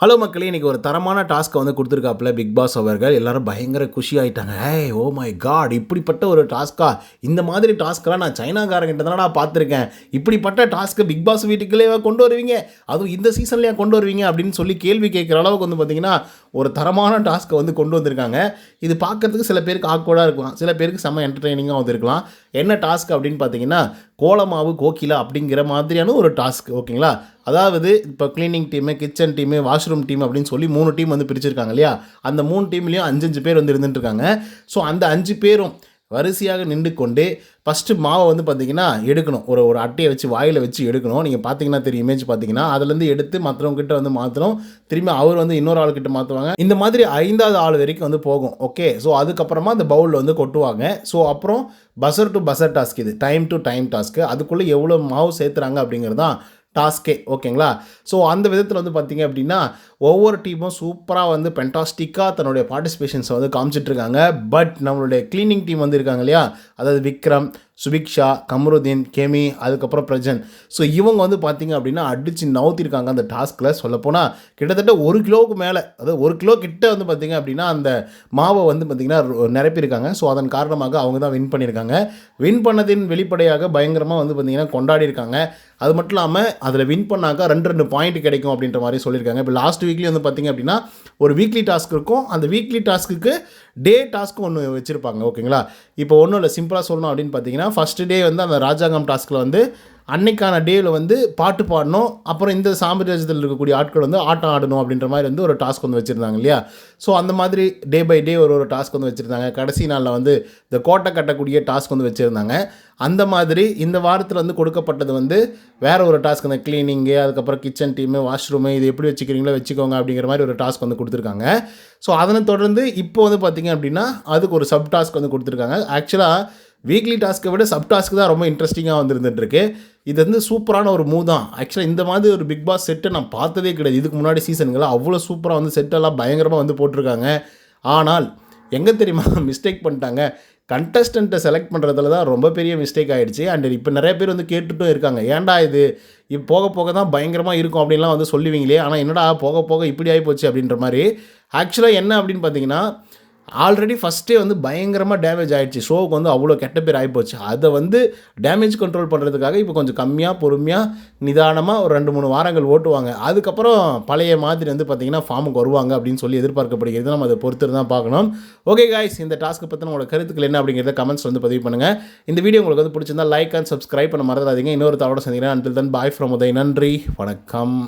Hello மக்களே இன்றைக்கி ஒரு தரமான டாஸ்க்கை வந்து கொடுத்துருக்காப்புல பிக் பாஸ் அவர்கள். எல்லாரும் பயங்கர குஷி ஆகிட்டாங்க ஏய் ஓ மை காட் இப்படிப்பட்ட ஒரு டாஸ்க்கா இந்த மாதிரி டாஸ்க்கெல்லாம் நான் சைனாக்காரங்கிட்ட தானடா பார்த்துருக்கேன். இப்படிப்பட்ட டாஸ்க்கை பிக் பாஸ் வீட்டுக்குள்ளே கொண்டு வருவீங்க? அதுவும் இந்த சீசன்லேயே கொண்டு வருவீங்க? அப்படின்னு சொல்லி கேள்வி கேட்குற அளவுக்கு வந்து பார்த்தீங்கன்னா ஒரு தரமான டாஸ்க்கை வந்து கொண்டு வந்திருக்காங்க. இது பார்க்கறதுக்கு சில பேருக்கு ஆக்வர்டாக இருக்கலாம். சில பேருக்கு செம்ம என்டர்டெய்னிங்காக வந்திருக்கலாம் என்ன டாஸ்க் அப்படின்னு பார்த்தீங்கன்னா கோலமாவு கோகிலா அப்படிங்கிற மாதிரியான ஒரு டாஸ்க் ஓகேங்களா? அதாவது இப்போ cleaning team kitchen team washroom team அப்படின்னு சொல்லி மூணு டீம் வந்து பிரிச்சிருக்காங்க இல்லையா? அந்த மூணு டீம்லேயும் அஞ்சு அஞ்சு பேர் வந்து இருந்துட்டு இருக்காங்க. ஸோ அந்த அஞ்சு பேரும் வரிசையாக நின்று கொண்டு ஃபஸ்ட்டு மாவை வந்து பார்த்தீங்கன்னா எடுக்கணும். ஒரு ஒரு அட்டையை வச்சு வாயில் வச்சு எடுக்கணும். நீங்கள் பார்த்தீங்கன்னா தெரியும் இமேஜ் பார்த்தீங்கன்னா அதுலேருந்து எடுத்து மற்றவங்ககிட்ட வந்து மாற்றணும் திரும்பி அவர் வந்து இன்னொரு ஆள்கிட்ட மாற்றுவாங்க இந்த மாதிரி ஐந்தாவது ஆள் வரைக்கும் வந்து போகும். ஓகே ஸோ அதுக்கப்புறமா அந்த பவுலில் வந்து கொட்டுவாங்க. ஸோ அப்புறம் பசர் டு பசர் டாஸ்க் இது. டைம் டு டைம் டாஸ்க்கு அதுக்குள்ளே எவ்வளோ மாவு சேர்த்துறாங்க அப்படிங்கிறது தான் டாஸ்கே ஓகேங்களா? ஸோ அந்த விதத்தில் வந்து பார்த்தீங்க அப்படின்னா ஒவ்வொரு டீமும் சூப்பராக வந்து பென்டாஸ்டிக்காக தன்னுடைய பார்ட்டிசிபேஷன்ஸை வந்து காமிச்சிட்ருக்காங்க பட் நம்மளுடைய க்ளீனிங் டீம் வந்து இருக்காங்க இல்லையா? அதாவது விக்ரம் சுபிக்ஷா கமருதீன் கெமி அதுக்கப்புறம் பிரஜன். ஸோ இவங்க வந்து பார்த்திங்க அப்படின்னா அடித்து நவுத்திருக்காங்க அந்த டாஸ்கில். சொல்லப்போனால் கிட்டத்தட்ட ஒரு கிலோவுக்கு மேலே அதாவது ஒரு கிலோ கிட்ட வந்து பார்த்திங்க அப்படின்னா அந்த மாவை வந்து பார்த்திங்கன்னா நிரப்பியிருக்காங்க. ஸோ அதன் காரணமாக அவங்க தான் வின் பண்ணியிருக்காங்க. வின் பண்ணதின் வெளிப்படையாக பயங்கரமாக வந்து பார்த்திங்கன்னா கொண்டாடி இருக்காங்க அது மட்டும் இல்லாமல் அதில் வின் பண்ணாக்கா ரெண்டு ரெண்டு பாயிண்ட் கிடைக்கும் அப்படின்ற மாதிரி சொல்லியிருக்காங்க. இப்போ லாஸ்ட் வீக்லி வந்து பார்த்திங்க அப்படின்னா ஒரு வீக்லி டாஸ்க் இருக்கும். அந்த வீக்லி டாஸ்க்குக்கு டே டாஸ்க்கு ஒன்று வச்சுருப்பாங்க. ஓகேங்களா இப்போ ஒன்றும் இல்லை. சிம்பிளாக சொல்லணும் அப்படின்னு பார்த்தீங்கன்னா ஃபஸ்ட்டு டே வந்து அந்த ராஜாங்கம் டாஸ்கில் வந்து அன்னைக்கான டேவில் வந்து பாட்டு பாடணும். அப்புறம் இந்த சாம்ராஜ்யத்தில் இருக்கக்கூடிய ஆட்கள் வந்து ஆட்டம் ஆடணும் அப்படின்ற மாதிரி வந்து ஒரு டாஸ்க் வந்து வச்சுருந்தாங்க இல்லையா? ஸோ அந்த மாதிரி டே பை டே ஒரு ஒரு டாஸ்க் வந்து வச்சுருந்தாங்க. கடைசி நாளில் வந்து இந்த கோட்டை கட்டக்கூடிய டாஸ்க் வந்து வச்சுருந்தாங்க. அந்த மாதிரி இந்த வாரத்தில் வந்து கொடுக்கப்பட்டது வந்து வேறு ஒரு டாஸ்க் அந்த க்ளீனிங்கு அதுக்கப்புறம் கிச்சன் டீமு வாஷ்ரூமு இது எப்படி வச்சுக்கிறீங்களோ வச்சுக்கோங்க அப்படிங்கிற மாதிரி ஒரு டாஸ்க் வந்து கொடுத்துருக்காங்க. ஸோ அதனை தொடர்ந்து இப்போ வந்து பார்த்திங்க அப்படின்னா அதுக்கு ஒரு சப் டாஸ்க் வந்து கொடுத்துருக்காங்க. ஆக்சுவலாக வீக்லி டாஸ்க்கை விட சப் டாஸ்க் தான் ரொம்ப இன்ட்ரெஸ்டிங்காக வந்துருந்துட்டுருக்கு. இது வந்து சூப்பரான ஒரு மூவ் தான். ஆக்சுவலாக இந்த மாதிரி ஒரு பிக் பாஸ் செட்டை நான் பார்த்ததே கிடையாது. இதுக்கு முன்னாடி சீசன்களை அவ்வளோ சூப்பராக வந்து செட்டெல்லாம் பயங்கரமாக வந்து போட்டிருக்காங்க. ஆனால் எங்கே தெரியுமா? மிஸ்டேக் பண்ணிட்டாங்க. கண்டஸ்டண்ட்டை செலக்ட் பண்ணுறதுல தான் ரொம்ப பெரிய மிஸ்டேக் ஆகிடுச்சு அண்ட் இப்போ நிறைய பேர் வந்து கேட்டுட்டும் இருக்காங்க. ஏன்டா இது? இப்போ போக போக தான் பயங்கரமாக இருக்கும் அப்படின்லாம் வந்து சொல்லுவீங்களே. ஆனால் என்னடா போக போக இப்படி ஆகி போச்சு அப்படின்ற மாதிரி. ஆக்சுவலாக என்ன அப்படின்னு பார்த்தீங்கன்னா ஆல்ரெடி ஃபஸ்ட்டே வந்து பயங்கரமாக டேமேஜ் ஆகிடுச்சு ஷோவுக்கு வந்து அவ்வளோ கெட்ட பேர் ஆகிப்போச்சு அதை வந்து டேமேஜ் கண்ட்ரோல் பண்ணுறதுக்காக இப்போ கொஞ்சம் கம்மியாக பொறுமையாக நிதானமாக ஒரு ரெண்டு மூணு வாரங்கள் ஓட்டுவாங்க. அதுக்கப்புறம் பழைய மாதிரி வந்து பார்த்திங்கன்னா ஃபார்முக்கு வருவாங்க அப்படின்னு சொல்லி எதிர்பார்க்கப்படுகிறது. நம்ம அதை பொறுத்து தான் பார்க்கணும். ஓகே காய்ஸ் இந்த டாஸ்க்கு பற்றின உங்களோட கருத்துக்கள் என்ன அப்படிங்கிறத கமெண்ட்ஸ் வந்து பதிவு பண்ணுங்கள் இந்த வீடியோ உங்களுக்கு வந்து பிடிச்சிருந்தா லைக் அண்ட் சப்ஸ்கிரைப் பண்ண மறந்துடாதீங்க. இன்னொரு தவிர சந்திக்கிறேன். Until then bye from Uday நன்றி. வணக்கம்.